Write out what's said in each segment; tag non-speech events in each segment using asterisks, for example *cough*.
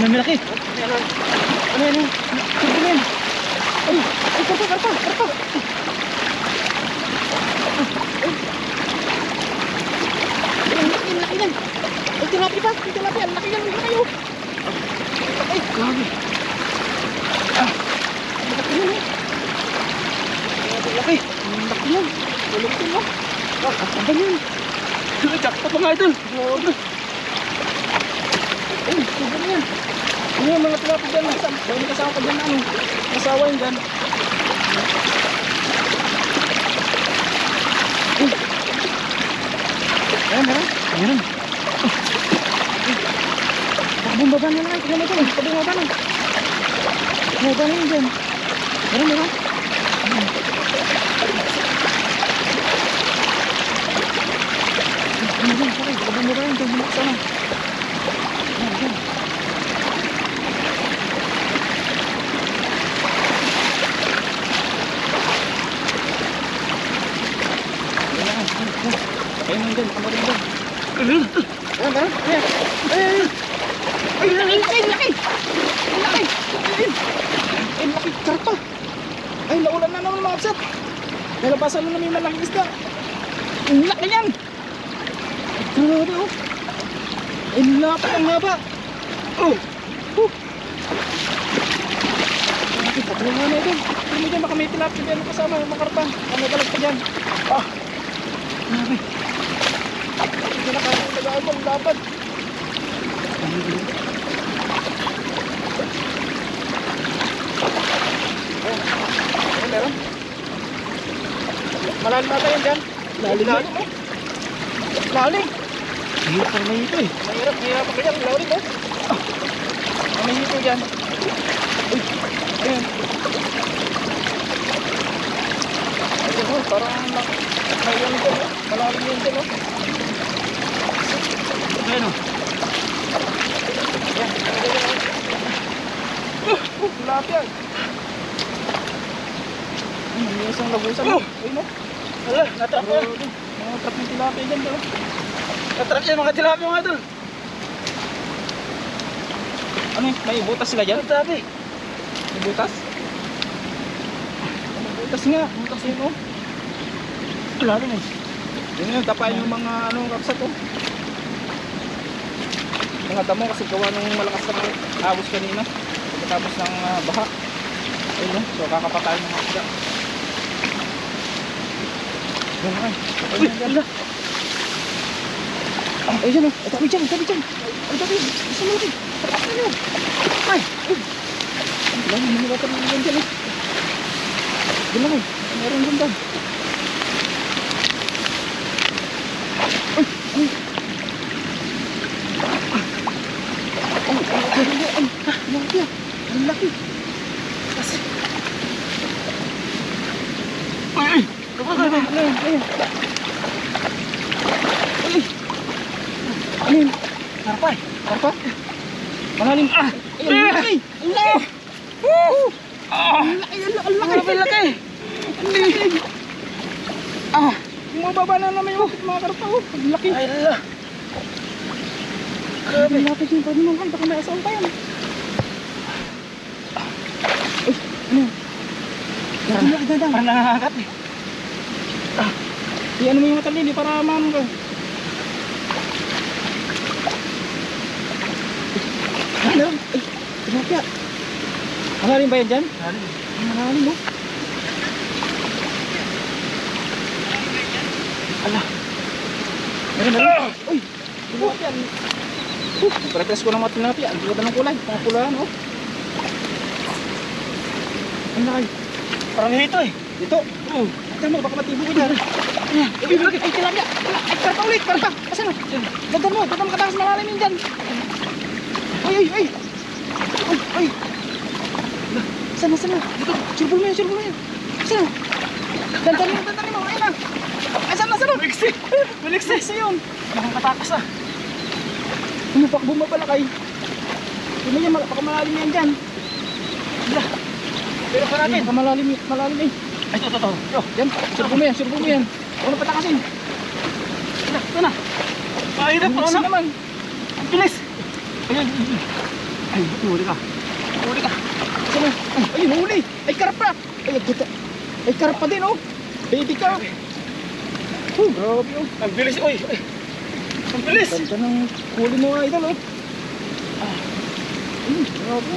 may malaki. Ano yan? Ano yan? Ano yan? Ay, ay, karpa, karpa, karpa. Ay, laki, laki yan. Ay, tilapia pa, ay, tilapia, ang laki yan, laki oh. Ay, grabe. Ah, laki yan eh. Laki, ang laki yan. Ko mo. Ah, ang ba yan? Jackpot mga idol. Grabe. Ay, sugar yan. Ano yung mga tilapia dyan? Kasama, may kasama pa dyan na ano. Kasawa yun dyan. Ayan, meron. Meron. Bumaba na lang. Mo ito. Ito bumaba na. Bumaba na yun dyan. Meron, meron. Ano dyan? Sakay. Baka bumaba yun dyan. Bumaba sana. Ayan, dyan. Ayan, ayan, ayan. Ayun lang dyan. Baka meron dyan. Ayan, meron. Ayan. Ayan, ayan. Ay, laki, laki! Ang laki! Ay, ay, laki, karpa! Ay, naulan na naman mga kapsat! Nalabasan na namin yung malaking isda! Ang laki yan! Grabe, oh! Ay, laki ang haba! Oh! Oh! Patulong nga na ito! Hindi mo dyan, baka may tilapia dyan kasama, mga karpa! Ano balag pa dyan? Ah! Grabe! Hindi na kaya nag-aabang, ang dapat! Ano meron? Malalim na tayo dyan. Lalim na. Lalim, oh. Pa ito eh. Mahirap, mahirap pa kaya. Lalim, oh. Ah. May hito dyan. Uy, ayan. Oh, parang may yan dyan, oh. Malalim yan dyan, oh. Ayan o. Ayan, ayan, ayan, ayan. Uh, tilapia. Ay, may isang lagusan. Oh! Ayun, oh. Ala, natrap yan. Mga trap ng tilapia dyan, oh. Natrap yan mga tilapia mga idol. Ano yun? May butas sila dyan? Grabe. May butas? May butas nga. Butas yun, oh. Lalim eh. Yun yun, tapain yung mga ano, kapsat, oh. Mga damo kasi gawa nung malakas na awos kanina. Pagkatapos ng ah, baha. Ayun, oh. So, kakapatay ng mga ay. Uy, ala. Ah, ayun, oh. Ay, tabi dyan, tabi dyan. Ay, tabi. Isa mo na yun. Ay, ay. Wala, hindi mo natin yan dyan, eh. Diyan lang, eh. Meron dyan dyan. Ay, ay. Ay, ay, ay, ay, ay. Ah, ang laki, ah. Ang laki. Kasi, Ay, ay. Ano yun, ano yun, ano yun? Ano yun? Karpa eh. Karpa? Malalim. Ah! Ay, ang laki! Ang laki! Woo! Ah, Ang laki! Ang laki! Ang laki! Ah! Bumababa na naman yung mga karpa oh. Ang laki! Ay, ala. Grabe! Ang laki. Pwede naman. Baka may asawang tayo. Ay! Ano yun? Parang nangangagat eh. Iyan mo yung mata nili para maano ka. Ano? Ay! Tilapia! Malalim ba yan dyan? Lalim. Malalim mo. Ala. Meron na rin. Uy! Tilapia. Uh, Pretest ko ng mga tilapia. Ang ganda ng kulay. Mga oh. Ang laki. Parang hito eh. Dito. Oh. Tama, baka matibo ko dyan. Ayan. Ay, ay, ay, tilapia. Ay, karpa ulit. Karpa. Asan na? Dadan mo. Dadan mo katakas malalim yun dyan. Ay, ay, ay. Ay, ay. Sana, sana. Dito. Surbol mo yan, surbol mo yan. Sana. Dandanin mo, dandanin mo. Ayun na. Ay, sana, sana. Maliksi. Maliksi. Maliksi yun. Mukhang katakas ah. Pa bumabalakay? Hindi niya, baka malalim yan dyan. Pero pa natin. Baka malalim, malalim eh. Ay, ito, ito, ito. Yo. Yan, surbol mo yan, surbol mo yan. Ano patakasin? Ito na, ito na. Ay, pa liksi ano. naman. Ang bilis. Ayun. Ay, huli ka. Huli ka. Saan na? Ay, ayun, huli. Ay, karap pa. Ay, kita. Ay, karap pa din, oh. Baby ka. Oh, grabe, oh. Ang bilis, oy. Ay, Ang bilis. Ganda ng huli mo, idol, oh. Ah. Ayun, grabe.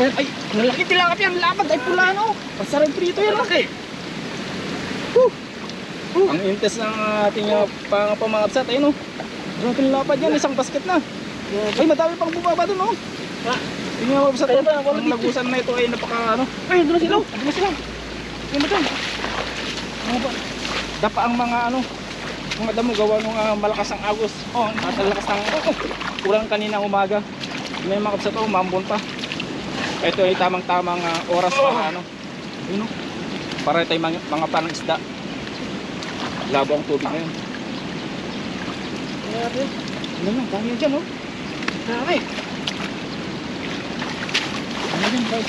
Ano? Ay, nalaki tilapap yan. Lapad ay pula, no? Pasarang prito yan, oh. Malaki. Woo! Ang intes ng ating uh, pang pamangapsat, ayun oh. Grabe ang lapad yan, isang basket na. Ay, madami pang bumaba dun oh. Ha? Mo kapsat, Kaya ba, ang lagusan na ito ay napaka ano. Ay, doon na sila. Ano na sila? Ano ba Ano ba? Dapa ang mga ano, mga damo gawa nung ah, malakas ang agos. Oh, at ang oh, ulan *laughs* kanina umaga. May mga kapsat oh, mambon pa. Ito ay tamang-tamang ah, oras para ano. Yun. Para tayo mga, mga panang isda. Labo ang tubig ngayon. Grabe. Ano lang, dami yan dyan oh. Grabe. Ano guys?